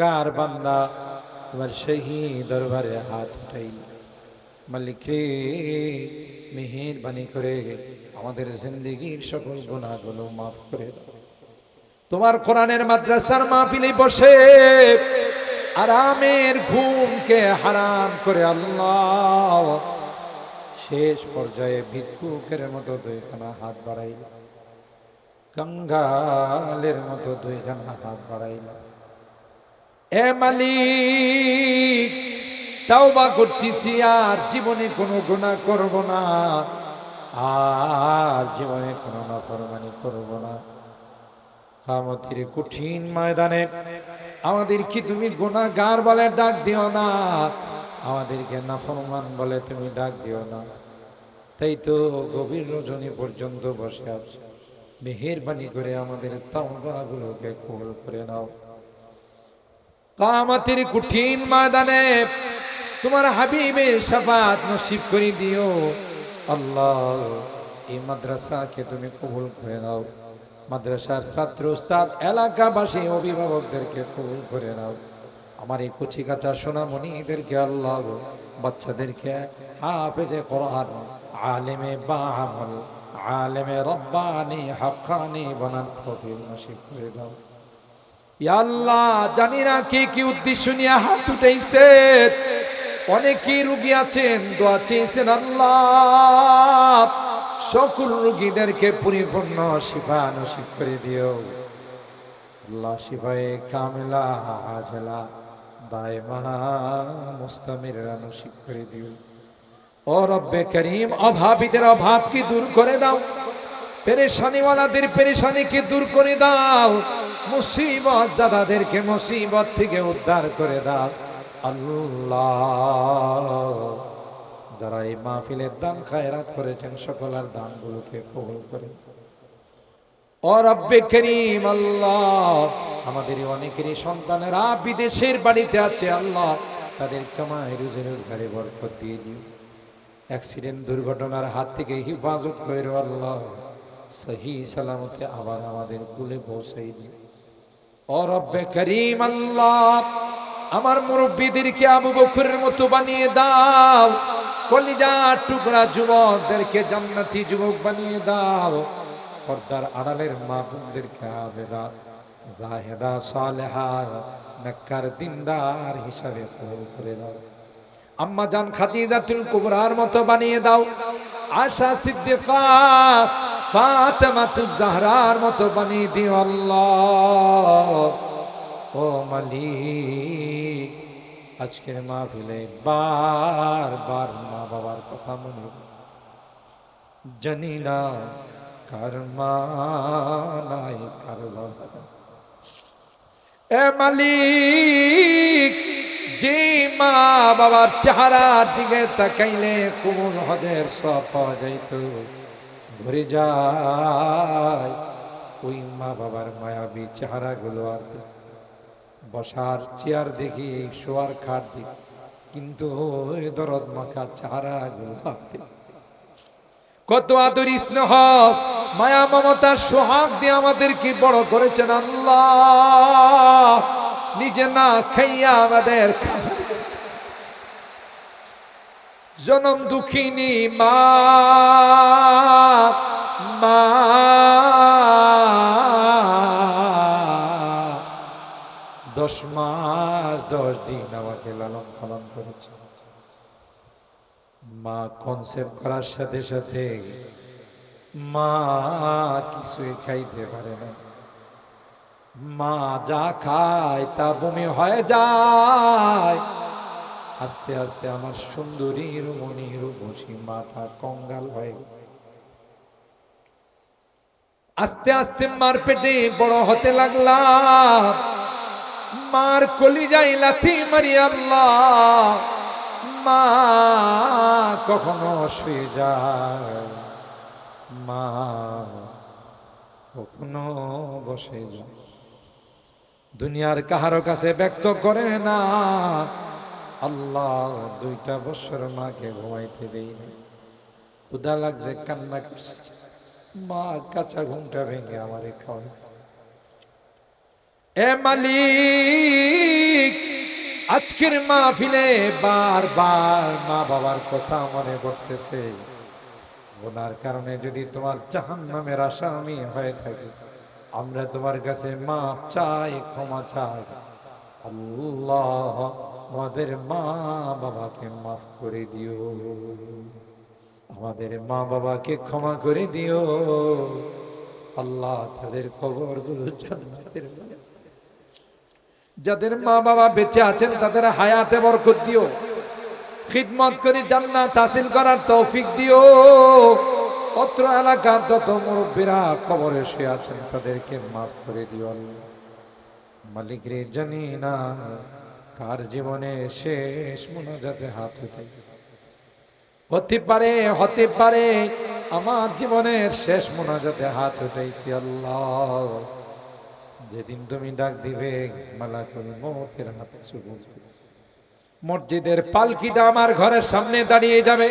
কার বান্দা? তোমার সেই দরবারে হাত উঠাই। মালিক রে মেহেরবানি করে আমাদের জিন্দগির সকল গুণাগুলো মাফ করে দাও। তোমার কোরআনের মাদ্রাসার মাহফিলে বসে আরামের ঘুমকে হারাম করে আল্লাহ শেষ পর্যায়ে ভিক্ষুকের মতো দুইখানা হাত বাড়াইল। কঙ্গালের মতো দুইখানা হাত বাড়াইল। এ মালিক, তাওবা করতেছি, আর জীবনে কোনো গুণা করব না। আর জীবনে কোনো নাফরমানি করব না। আমাদের কঠিন ময়দানে আমাদের কি তুমি গুণাগার বলে ডাক দিও না। আমাদেরকে নাফরমান বলে তুমি ডাক দিও না। তাই তো গভীর রজনী পর্যন্ত বসে আছে। মেহেরবানি করে আমাদের তাওবাগুলোকে কবুল করে নাও। কামাতের কঠিন ময়দানে তোমার হাবিবের সাফাত নসিব করে দিও। আল্লাহ, এই মাদ্রাসাকে তুমি কবুল করে নাও। মাদ্রাসার ছাত্র উস্তাদ, এলাকাবাসী, অভিভাবকদেরকে কবুল করে নাও। আমার এই কচি কাঁচা সোনামণিদেরকে আল্লাহ, বাচ্চাদেরকে হাফেজে কোরআন, আলেমে বামল, আলেমে রব্বানি, হাক্কানি বানান ফকির নসিব করে দাও। আল্লাহ, জানি না কে, কি উদ্দেশ্য নিয়ে হাত উঠাইছে। অনেকেই রুগী আছেন, দোয়া চেয়েছেন আল্লাহ। সকল রুগীদেরকে পরিপূর্ণ শিফা নসিব করে দিও। আল্লাহ শিফায়ে কামিলা, আজলা, দায়মা মুস্তামির নসিব করে দিও। ও রব্বে করিম, অভাবীদের অভাবকে দূর করে দাও। পেরেশানিওয়ালাদের পেরেশানিকে দূর করে দাও। মুসিবত দাদাদেরকে মুসিবত থেকে উদ্ধার করে দাও। আল্লাহ। যারা এই মাহফিলের দান খায়রাত করেছেন, সকলের দানগুলোকে কবুল করে। ও রব্বে করিম, আল্লাহ। আমাদের অনেকেরই সন্তানেরা বিদেশের বাড়িতে আছে, আল্লাহ। তাদের কামাই, রুজি রোজগারে বরকত দিয়ে দিও। অ্যাক্সিডেন্ট, দুর্ঘটনার হাত থেকে হিফাজত করে আল্লাহ। সহি সালামতে আবার আমাদের কুলে পৌঁছাই দিও। করিম আল্লাহ, আমার মুরব্বীদেরকে আবু বকরের মতো বানিয়ে দাও কলিজা টুকরা যুবকদেরকে জান্নাতি যুবক বানিয়ে দাও, পর্দার আড়ালের মা বোনদেরকে আবেদা, জাহেদা, সালেহা, নেককার, দিনদার হিসাবে কবুল করে দাও। আম্মা জান খাদিজাতুল কুবরার মতো বানিয়ে দাও, আশা সিদ্দিকা ফাতেমাতুজ জাহরার মতো বানিয়ে দিও আল্লাহ। ও মালিক, আজকের মাহফিলে বার বার মা বাবার কথা মনে জানি না কার মা নাই, কার এ মালিক, যে মা বাবার চেহারার দিকে তাকাইলে কোমল হজের সব পাওয়া যাইত। ঘুরে যায় ওই মা বাবার মায়াবী চেহারাগুলো আর বসার চেয়ার দেখি, শোয়ার খাট দেখি, কিন্তু দরদ মাখা চেহারাগুলো আর দেখি। কত আদর স্নেহ, মায়া, মমতা, সোহাগ দিয়ে আমাদেরকে বড় করেছেন আল্লাহ নিজে না খাইয়া আমাদের খাবার। জনম দুঃখিনী মা মা। দশ মাস, দশ দিন আমাকে লালন পালন করেছে। মা কনসেপ্ট করার সাথে সাথে মা কিছুই খাইতে পারে না। মা যা খায় তা বমি হয়ে যায়। আস্তে আস্তে আমার সুন্দরী রুমণী রূপসী মাটা কঙ্গাল হয়ে। আস্তে আস্তে মার পেটে বড় হতে লাগলাম। মার কলি যাই লাথি মারি আল্লাহ। মা কখনো শুয়ে যায়। মা কখনো বসে যায়। দুনিয়ার কাহারো কাছে ব্যক্ত করে না। আল্লাহ দুইটা বছর মাকে ঘুমাইতে দেই ক্ষুদা লাগছে, কান্না করছে। মা কাঁচা ঘুমটা ভেঙে আমারে এ মালিক, আজকের মা মাহফিলে বারবার মা বাবার কথা মনে পড়তেছে ওনার কারণে যদি তোমার জাহান্নামের আসামি হয়ে থাকে, আমরা তোমার কাছে মাপ চাই, ক্ষমা চাই। আল্লাহ আমাদের মা বাবাকে মাফ করে দিও। আমাদের মা বাবাকে ক্ষমা করে দিও। আল্লাহ তাদের কবরগুলো জান্নাতের যাদের মা বাবা বেঁচে আছেন, তাদের হায়াতে বরকত দিও। খিদমত করে জান্নাত হাসিল করার তৌফিক দিও। অত্র এলাকার যত মুরব্বীরা খবরে শুয়ে আছেন, তাদেরকে মাফ করে দিও মালিক রে জানি না কার জীবনে শেষ মোনাজাতে হাত হতে হতে পারে হতে পারে, আমার জীবনের শেষ মোনাজাতে হাত উঠাইছি আল্লাহ। যেদিন তুমি ডাক দিবে, মালাকুল মৌতের হাতে শুভ মসজিদের পালকিটা আমার ঘরের সামনে দাঁড়িয়ে যাবে।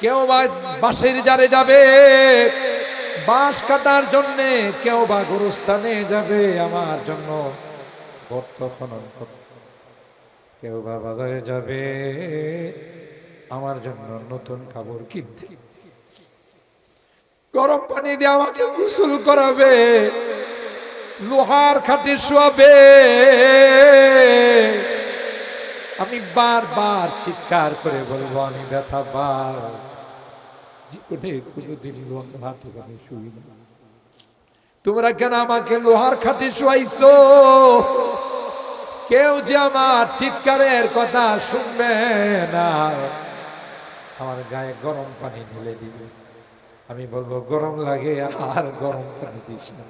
কেউ বা বাঁশের জারে যাবে। বাঁশ কাটার জন্যে কেউ বা গুরুস্থানে যাবে। আমার জন্য গর্ত খনন করতে কেউ বাবা বাজারে যাবে, আমার জন্য নতুন কাপড় কিনতে। গরম পানি দিয়ে আমাকে গোসল করাবে, লোহার খাটে শোয়াবে। আমি বারবার চিৎকার করে বলব, আমি ব্যথা বার জীবনে কোনোদিন শুই না তোমরা কেন আমাকে লোহার খাটে শোয়াইছো? কেউ যে আমার চিৎকারের কথা শুনবে না। আমার গায়ে গরম পানি ঢেলে দিবে। আমি বলব, গরম লাগে আর গরম পানি দিস না।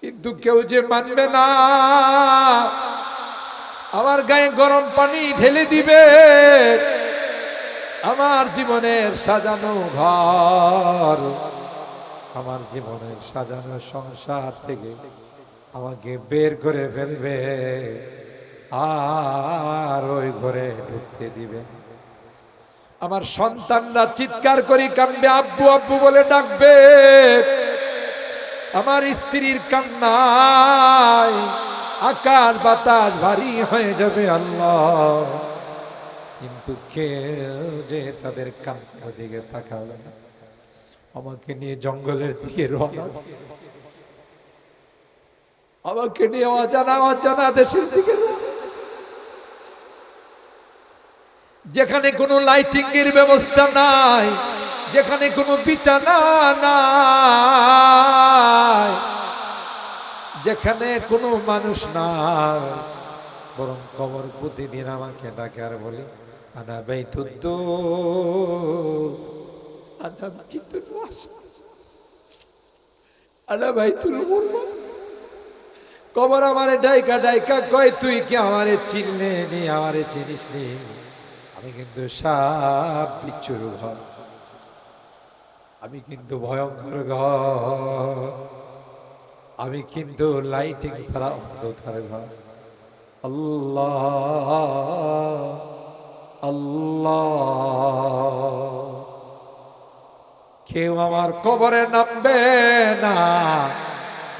কিন্তু কেউ যে মানবে না, আমার গায়ে গরম পানি ঢেলে দিবে। আমার জীবনের সাজানো ঘর, আমার জীবনের সাজানো সংসার থেকে আমাকে বের করে ফেলবে, আর ওই ঘরে ঢুকতে দিবে। আমার সন্তানরা চিৎকার করি কান্দবে আব্বু আব্বু বলে ডাকবে। আমার স্ত্রীর কান্নায় আকার বাতাস ভারী হয়ে যাবে আল্লাহ। কিন্তু কেউ যে তাদের কান্নার দিকে তাকাবে না। আমাকে নিয়ে জঙ্গলের দিকে রওনা। আমাকে নিয়ে অজানা অজানা দেশের দিকে যেখানে কোনো লাইটিং এর ব্যবস্থা নাই, যেখানে কোনো বিছানা নাই, যেখানে কোনো মানুষ নাই। বরং কবর প্রতিদিন আমাকে ডাকে আর বলি, আনা বাইতুদ্দ আনা ওয়াসা আনা বাইতুল মুরমা। কবর আমারে ডাইকা ডাইকা কয়, তুই কি আমারে চিনলে নি, আমারে চিনিস নি? আমি কিন্তু সাপ বিচ্ছুর ঘর। আমি কিন্তু ভয়ঙ্কর ঘর। আমি কিন্তু লাইটিং ছাড়া অন্ধকার ঘর। আল্লাহ আল্লাহ। কেউ আমার কবরে নামবে না।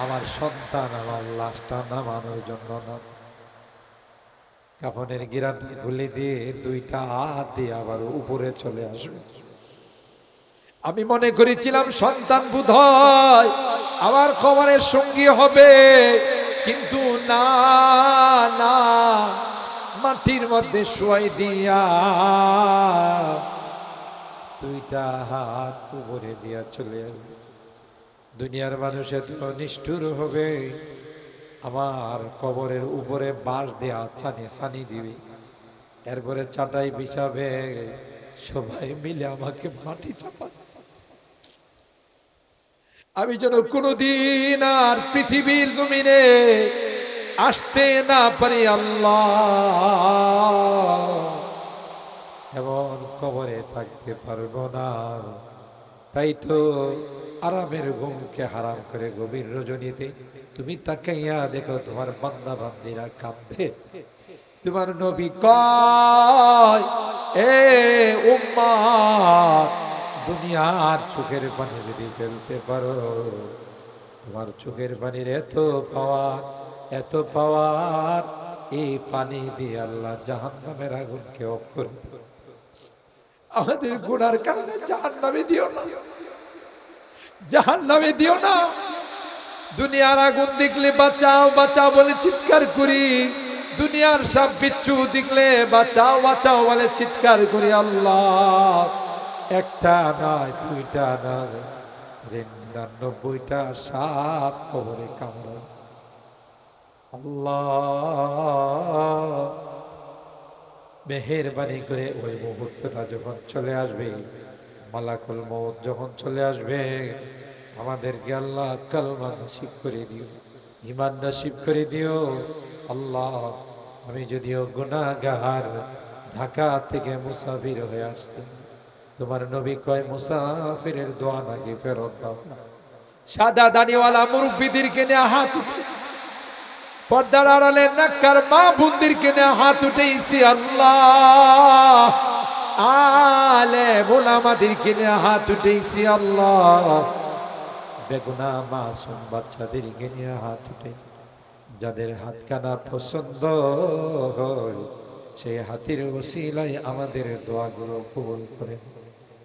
আমার সন্তান, আমার লাশটা নামানোর জন্য না। কাফনের গিরাটা খুলে দিয়ে দুইটা হাত দিয়ে আবার উপরে চলে আসবে। আমি মনে করেছিলাম, সন্তান বোধ আমার খবরের সঙ্গী হবে। কিন্তু না না, মাটির মধ্যে শুয়াই দিয়া দুইটা হাত উপরে দিয়া চলে আসবে। দুনিয়ার মানুষ এত নিষ্ঠুর হবে। আমার কবরের উপরে বাঁশ দেয়া ছানি ছানি দিবে। এরপরে চাটাই বিছাবে, সবাই মিলে আমাকে মাটি চাপা। আমি যেন কোনোদিন আর পৃথিবীর জমিনে আসতে না পারি আল্লাহ। এমন কবরে থাকতে পারব না। তাই তো আরামের ঘুমকে হারাম করে গভীর রজনীতে তুমি তাকাইয়া দেখো তোমার বান্দা বান্দিরা কাঁদবে তোমার নবী কয়, এ উম্মা দুনিয়ার চোখের পানি যদি ফেলতে পারো, তোমার চোখের পানির এত পাওয়ার এত পাওয়ার, এই পানি দিয়ে আল্লাহ জাহান নামের আগুনকে অফ করে দিও। আমাদের গুণার কারণে জাহান নামে দিও না। জাহান নামে দিও না। দুনিয়ার আগুন দেখলে বাঁচাও বাঁচাও বলে চিৎকার করি। দুনিয়ার সব বিচ্ছু দেখলে বাঁচাও বাঁচাও বলে চিৎকার করি আল্লাহ। একটা নয়, দুইটা নয় রে নিরানব্বইটা সাপ কবরে কামড় আল্লাহ। মেহেরবানি করে ওই মুহূর্তটা যখন চলে আসবে, মালাকুল মৌত যখন চলে আসবে, আমাদেরকে আল্লাহ কালমা নসিব করে দিও ইমান নসিব করে দিও। আল্লাহ, আমি যদিও গুনাগার ঢাকা থেকে মুসাফির হয়ে আসতে তোমার নবী কয়, মুসাফিরের দোয়া নাকি ফেরত দাও সাদা দানিওয়ালা মুরব্বীদেরকে নিয়ে হাত উঠেছে পর্দার আড়ালে নাক্কার মা বুন্দিরকে নিয়ে হাত উঠেছি আল্লাহ। আলে বোলামাদেরকে নিয়ে হাত উঠেছি আল্লাহ। বেগুনা মাসুম বাচ্চাদেরকে নিয়ে হাত উঠে, যাদের হাত কানা পছন্দ হয় সেই হাতির ওসিলাই আমাদের দোয়াগুলো কবুল করে।